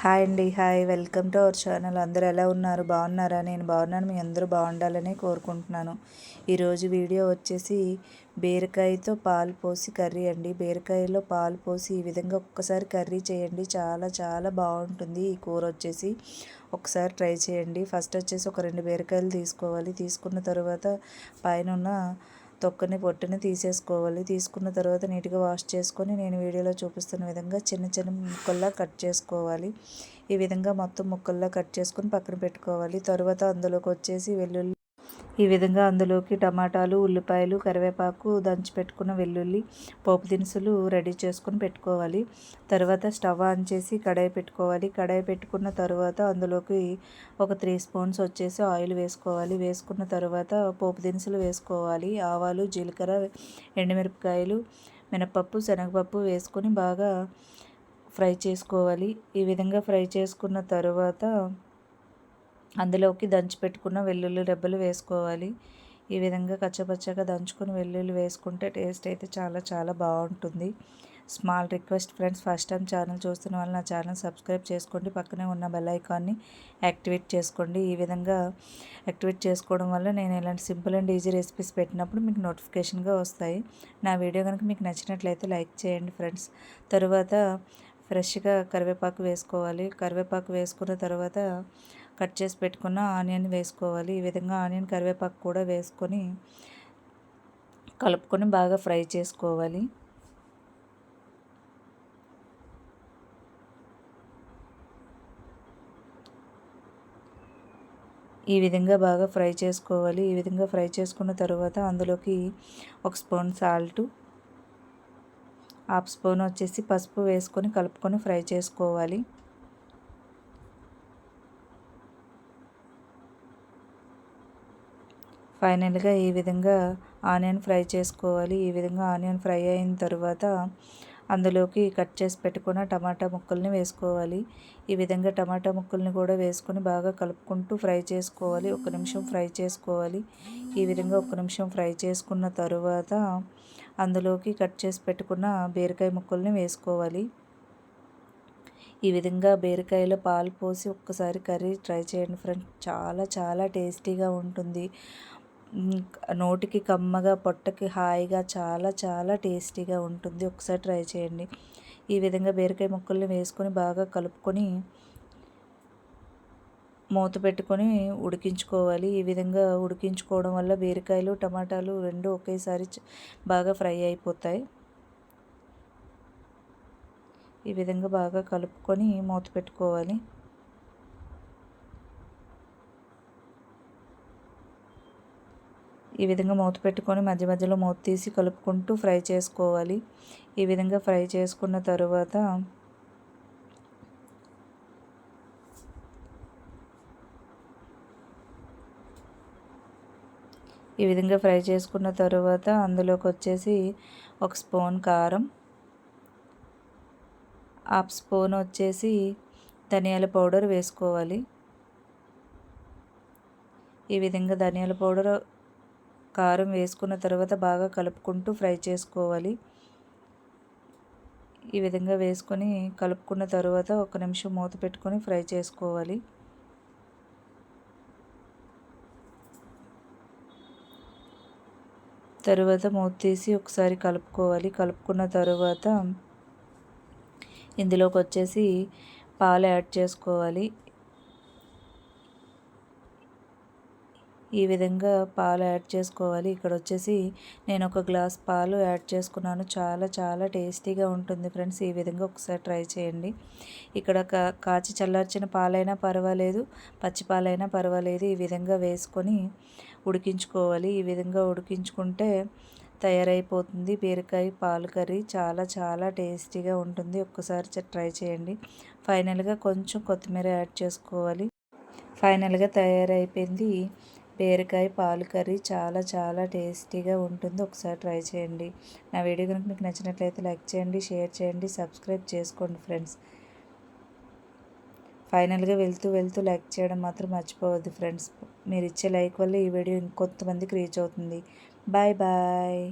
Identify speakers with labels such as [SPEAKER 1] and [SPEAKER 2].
[SPEAKER 1] Hi అండి hi. Welcome to our channel. అందరూ ఎలా ఉన్నారు? బాగున్నారా? నేను బాగున్నాను. మీ అందరూ బాగుండాలని కోరుకుంటున్నాను. ఈరోజు వీడియో వచ్చేసి బీరకాయతో పాలు పోసి కర్రీ అండి. బీరకాయలో పాలు పోసి ఈ విధంగా ఒక్కసారి కర్రీ చేయండి. చాలా చాలా బాగుంటుంది. ఈ కూర వచ్చేసి ఒకసారి ట్రై చేయండి. ఫస్ట్ వచ్చేసి ఒక రెండు బీరకాయలు తీసుకోవాలి. తీసుకున్న తర్వాత పైన ఉన్న తొక్కని పొట్టుని తీసేసుకోవాలి. తీసుకున్న తర్వాత నీట్గా వాష్ చేసుకొని నేను వీడియోలో చూపిస్తున్న విధంగా చిన్న చిన్న ముక్కల్లా కట్ చేసుకోవాలి. ఈ విధంగా మొత్తం ముక్కల్లా కట్ చేసుకొని పక్కన పెట్టుకోవాలి. తర్వాత అందులోకి వచ్చేసి వెల్లుల్లి ఈ విధంగా అందులోకి టమాటాలు ఉల్లిపాయలు కరివేపాకు దంచి పెట్టుకున్న వెల్లుల్లి పోపు దినుసులు రెడీ చేసుకుని పెట్టుకోవాలి. తర్వాత స్టవ్ ఆన్ చేసి కడాయి పెట్టుకోవాలి. కడాయి పెట్టుకున్న తర్వాత అందులోకి ఒక త్రీ స్పూన్స్ వచ్చేసి ఆయిల్ వేసుకోవాలి. వేసుకున్న తర్వాత పోపు దినుసులు వేసుకోవాలి. ఆవాలు జీలకర్ర ఎండుమిరపకాయలు మినపప్పు శనగపప్పు వేసుకొని బాగా ఫ్రై చేసుకోవాలి. ఈ విధంగా ఫ్రై చేసుకున్న తర్వాత అందులోకి దంచి పెట్టుకున్న వెల్లుల్లి రెబ్బలు వేసుకోవాలి. ఈ విధంగా కచ్చపచ్చగా దంచుకొని వెల్లుల్లి వేసుకుంటే టేస్ట్ అయితే చాలా చాలా బాగుంటుంది. Small request friends first time channel చూస్తున్న వాళ్ళు నా ఛానల్ సబ్స్క్రైబ్ చేసుకోండి. పక్కనే ఉన్న బెల్ ఐకాన్ని యాక్టివేట్ చేసుకోండి. ఈ విధంగా యాక్టివేట్ చేసుకోవడం వల్ల నేను ఇలాంటి సింపుల్ అండ్ ఈజీ రెసిపీస్ పెట్టినప్పుడు మీకు నోటిఫికేషన్గా వస్తాయి. నా వీడియో కనుక మీకు నచ్చినట్లయితే లైక్ చేయండి ఫ్రెండ్స్. తరువాత ఫ్రెష్గా కరివేపాకు వేసుకోవాలి. కరివేపాకు వేసుకున్న తర్వాత కట్ చేసి పెట్టుకున్న ఆనియన్ వేసుకోవాలి. ఈ విధంగా ఆనియన్ కరివేపాకు కూడా వేసుకొని కలుపుకొని బాగా ఫ్రై చేసుకోవాలి. ఈ విధంగా బాగా ఫ్రై చేసుకోవాలి. ఈ విధంగా ఫ్రై చేసుకున్న తర్వాత అందులోకి ఒక స్పూన్ సాల్ట్ హాఫ్ స్పూన్ వచ్చేసి పసుపు వేసుకొని కలుపుకొని ఫ్రై చేసుకోవాలి. ఫైనల్గా ఈ విధంగా ఆనియన్ ఫ్రై చేసుకోవాలి. ఈ విధంగా ఆనియన్ ఫ్రై అయిన తర్వాత అందులోకి కట్ చేసి పెట్టుకున్న టమాటా ముక్కల్ని వేసుకోవాలి. ఈ విధంగా టమాటా ముక్కల్ని కూడా వేసుకొని బాగా కలుపుకుంటూ ఫ్రై చేసుకోవాలి. ఒక నిమిషం ఫ్రై చేసుకోవాలి. ఈ విధంగా ఒక నిమిషం ఫ్రై చేసుకున్న తరువాత అందులోకి కట్ చేసి పెట్టుకున్న బీరకాయ ముక్కల్ని వేసుకోవాలి. ఈ విధంగా బీరకాయలో పాలు పోసి ఒక్కసారి కర్రీ ట్రై చేయండి ఫ్రెండ్స్. చాలా చాలా టేస్టీగా ఉంటుంది. నోటికి కమ్మగా పొట్టకి హాయిగా చాలా చాలా టేస్టీగా ఉంటుంది. ఒకసారి ట్రై చేయండి. ఈ విధంగా బీరకాయ ముక్కల్ని వేసుకొని బాగా కలుపుకొని మూత పెట్టుకొని ఉడికించుకోవాలి. ఈ విధంగా ఉడికించుకోవడం వల్ల బీరకాయలు టమాటాలు రెండు ఒకేసారి బాగా ఫ్రై అయిపోతాయి. ఈ విధంగా బాగా కలుపుకొని మూత పెట్టుకోవాలి. ఈ విధంగా మూత పెట్టుకొని మధ్య మధ్యలో మూత తీసి కలుపుకుంటూ ఫ్రై చేసుకోవాలి. ఈ విధంగా ఫ్రై చేసుకున్న తరువాత ఈ విధంగా ఫ్రై చేసుకున్న తర్వాత అందులోకి వచ్చేసి ఒక స్పూన్ కారం హాఫ్ స్పూన్ వచ్చేసి ధనియాల పౌడర్ వేసుకోవాలి. ఈ విధంగా ధనియాల పౌడర్ కారం వేసుకున్న తర్వాత బాగా కలుపుకుంటూ ఫ్రై చేసుకోవాలి. ఈ విధంగా వేసుకొని కలుపుకున్న తర్వాత ఒక నిమిషం మూత పెట్టుకొని ఫ్రై చేసుకోవాలి. తరువాత మూత తీసి ఒకసారి కలుపుకోవాలి. కలుపుకున్న తర్వాత ఇందులోకి వచ్చేసి పాలు యాడ్ చేసుకోవాలి. ఈ విధంగా పాలు యాడ్ చేసుకోవాలి. ఇక్కడ వచ్చేసి నేను ఒక గ్లాస్ పాలు యాడ్ చేసుకున్నాను. చాలా చాలా టేస్టీగా ఉంటుంది ఫ్రెండ్స్. ఈ విధంగా ఒకసారి ట్రై చేయండి. ఇక్కడ కాచి చల్లార్చిన పాలైనా పర్వాలేదు పచ్చి పాలైనా పర్వాలేదు. ఈ విధంగా వేసుకొని ఉడికించుకోవాలి. ఈ విధంగా ఉడికించుకుంటే తయారైపోతుంది. బీరకాయ పాలు కర్రీ చాలా చాలా టేస్టీగా ఉంటుంది. ఒక్కసారి ట్రై చేయండి. ఫైనల్గా కొంచెం కొత్తిమీర యాడ్ చేసుకోవాలి. ఫైనల్గా తయారైపోయింది. బీరకాయ పాలు కర్రీ చాలా చాలా టేస్టీగా ఉంటుంది. ఒకసారి ట్రై చేయండి. నా వీడియో కనుక మీకు నచ్చినట్లయితే లైక్ చేయండి షేర్ చేయండి సబ్స్క్రైబ్ చేసుకోండి ఫ్రెండ్స్. ఫైనల్గా వెళ్తూ వెళ్తూ లైక్ చేయడం మాత్రం మర్చిపోవద్దు ఫ్రెండ్స్. మీరు ఇచ్చే లైక్ వల్ల ఈ వీడియో ఇంకొంతమందికి రీచ్ అవుతుంది. Bye bye.